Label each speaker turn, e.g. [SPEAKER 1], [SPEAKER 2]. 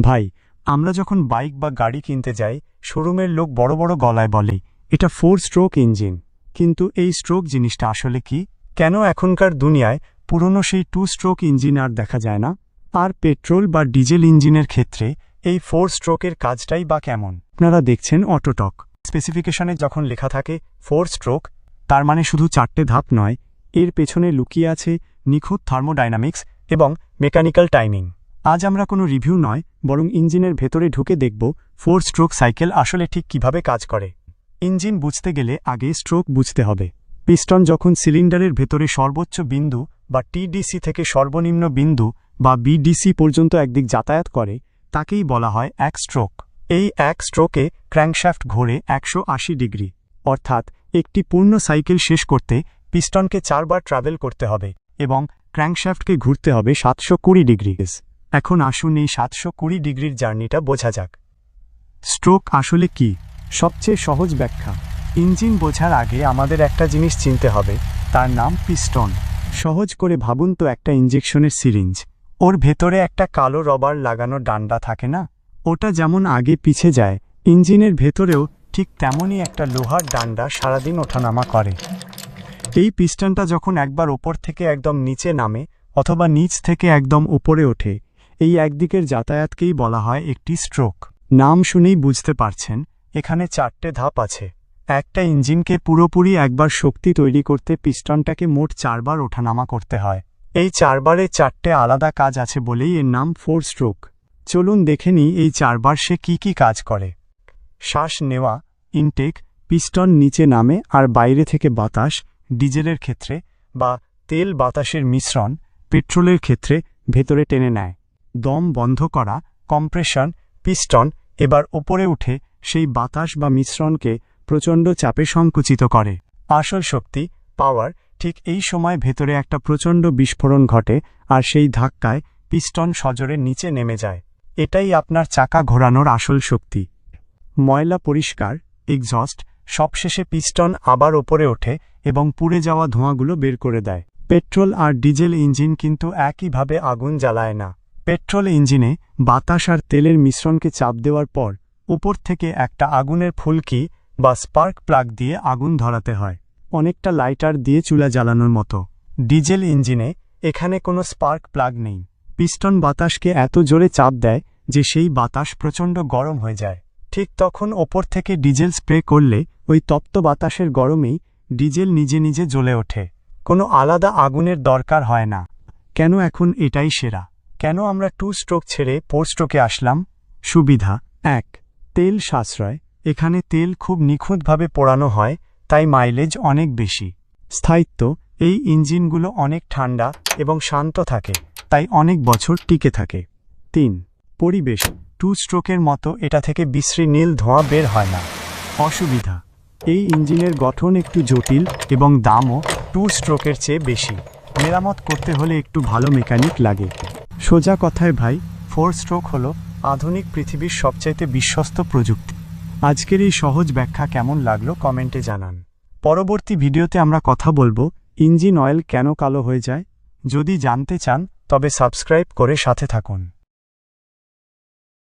[SPEAKER 1] ভাই, আমরা যখন বাইক বা গাড়ি কিনতে যাই, শোরুমের লোক বড় বড় গলায় বলে, এটা ফোর স্ট্রোক ইঞ্জিন কিন্তু এই স্ট্রোক জিনিসটা আসলে কি? কেন এখনকার দুনিয়ায় পুরনো সেই টু স্ট্রোক ইঞ্জিন আর দেখা যায় না? আর পেট্রোল বা ডিজেল ইঞ্জিনের ক্ষেত্রে এই ফোর স্ট্রোকের কাজটাই বা কেমন? আপনারা দেখছেন অটোটক। স্পেসিফিকেশনে যখন লেখা থাকে ফোর স্ট্রোক তার মানে শুধু চারটে ধাপ নয়, এর পেছনে লুকিয়ে আছে নিখুঁত থার্মোডাইনামিক্স এবং মেকানিক্যাল টাইমিং আজ আমরা কোনো রিভিউ নয়, বরং ইঞ্জিনের ভেতরে ঢুকে দেখব, ফোর স্ট্রোক সাইকেল আসলে ঠিক কীভাবে কাজ করে। ইঞ্জিন বুঝতে গেলে আগে স্ট্রোক বুঝতে হবে। পিস্টন যখন সিলিন্ডারের ভেতরে সর্বোচ্চ বিন্দু বা টিডিসি থেকে সর্বনিম্ন বিন্দু বা বিডিসি পর্যন্ত একদিক যাতায়াত করে, তাকেই বলা হয় এক স্ট্রোক। এই এক স্ট্রোকে ক্র্যাঙ্কশ্যাফট ঘোরে একশো আশি ডিগ্রি। অর্থাৎ একটি পূর্ণ সাইকেল শেষ করতে পিস্টনকে চারবার ট্রাভেল করতে হবে এবং ক্র্যাঙ্কশ্যাফটকে ঘুরতে হবে সাতশো কুড়ি ডিগ্রি। এখন আসুন এই সাতশো কুড়ি ডিগ্রির জার্নিটা বোঝা যাক। স্ট্রোক আসলে কি? সবচেয়ে সহজ ব্যাখ্যা। ইঞ্জিন বোঝার আগে আমাদের একটা জিনিস চিনতে হবে, তার নাম পিস্টন। সহজ করে ভাবুন তো একটা ইঞ্জেকশনের সিরিঞ্জ। ওর ভেতরে একটা কালো রবার লাগানো ডান্ডা থাকে না? ওটা যেমন আগে পিছে যায়, ইঞ্জিনের ভেতরেও ঠিক তেমনই একটা লোহার ডান্ডা সারাদিন ওঠানামা করে। এই পিস্টনটা যখন একবার ওপর থেকে একদম নিচে নামে, অথবা নিচ থেকে একদম উপরে ওঠে এই একদিকের যাতায়াতকেই বলা হয় একটি স্ট্রোক। নাম শুনেই বুঝতে পারছেন, এখানে চারটে ধাপ আছে। একটা ইঞ্জিনকে পুরোপুরি একবার শক্তি তৈরি করতে পিস্টনটাকে মোট চারবার ওঠানামা করতে হয়। এই চারবারে চারটে আলাদা কাজ আছে বলেই এর নাম ফোর স্ট্রোক। চলুন দেখে নিই এই চারবার সে কি কি কাজ করে। শ্বাস নেওয়া, ইনটেক, পিস্টন নিচে নামে আর বাইরে থেকে বাতাস, ডিজেলের ক্ষেত্রে বা তেল বাতাসের মিশ্রণ, পেট্রোলের ক্ষেত্রে ভেতরে টেনে নেয়। দম বন্ধ করা, কম্প্রেশন, পিস্টন, এবার ওপরে উঠে সেই বাতাস বা মিশ্রণকে প্রচণ্ড চাপে সংকুচিত করে। আসল শক্তি, পাওয়ার, ঠিক এই সময় ভেতরে একটা প্রচণ্ড বিস্ফোরণ ঘটে আর সেই ধাক্কায় পিস্টন সজোরে নিচে নেমে যায়। এটাই আপনার চাকা ঘোরানোর আসল শক্তি। ময়লা পরিষ্কার এক্সস্ট সবশেষে পিস্টন আবার ওপরে ওঠে এবং পুড়ে যাওয়া ধোঁয়াগুলো বের করে দেয়। পেট্রোল আর ডিজেল ইঞ্জিন কিন্তু একইভাবে আগুন জ্বালায় না। পেট্রোল ইঞ্জিনে বাতাস আর তেলের মিশ্রণকে চাপ দেওয়ার পর, উপর থেকে একটা আগুনের ফুলকি বা স্পার্ক প্লাগ দিয়ে আগুন ধরাতে হয়। অনেকটা লাইটার দিয়ে চুলা জ্বালানোর মতো। ডিজেল ইঞ্জিনে এখানে কোনো স্পার্ক প্লাগ নেই। পিস্টন বাতাসকে এত জোরে চাপ দেয় যে সেই বাতাস প্রচণ্ড গরম হয়ে যায়। ঠিক তখন ওপর থেকে ডিজেল স্প্রে করলে ওই তপ্ত বাতাসের গরমেই ডিজেল নিজে নিজে জ্বলে ওঠে। কোনো আলাদা আগুনের দরকার হয় না। কেন এখন এটাই সেরা? কেন আমরা টু স্ট্রোক ছেড়ে ফোর স্ট্রোকে আসলাম? সুবিধা। এক, তেল সাশ্রয়। এখানে তেল খুব নিখুঁতভাবে পোড়ানো হয়, তাই মাইলেজ অনেক বেশি। স্থায়িত্ব। এই ইঞ্জিনগুলো অনেক ঠান্ডা এবং শান্ত থাকে, তাই অনেক বছর টিকে থাকে। তিন, পরিবেশ। টু স্ট্রোকের মতো এটা থেকে বিশ্রী নীল ধোঁয়া বের হয় না। অসুবিধা। এই ইঞ্জিনের গঠন একটু জটিল এবং দামও টু স্ট্রোকের চেয়ে বেশি। মেরামত করতে হলে একটু ভালো মেকানিক লাগে। সোজা কথায় ভাই, ফোর স্ট্রোক হল আধুনিক পৃথিবীর সবচাইতে বিশ্বস্ত প্রযুক্তি। আজকের এই সহজ ব্যাখ্যা কেমন লাগল কমেন্টে জানান। পরবর্তী ভিডিওতে আমরা কথা বলব, ইঞ্জিন অয়েল কেন কালো হয়ে যায়? যদি জানতে চান, তবে সাবস্ক্রাইব করে সাথে থাকুন।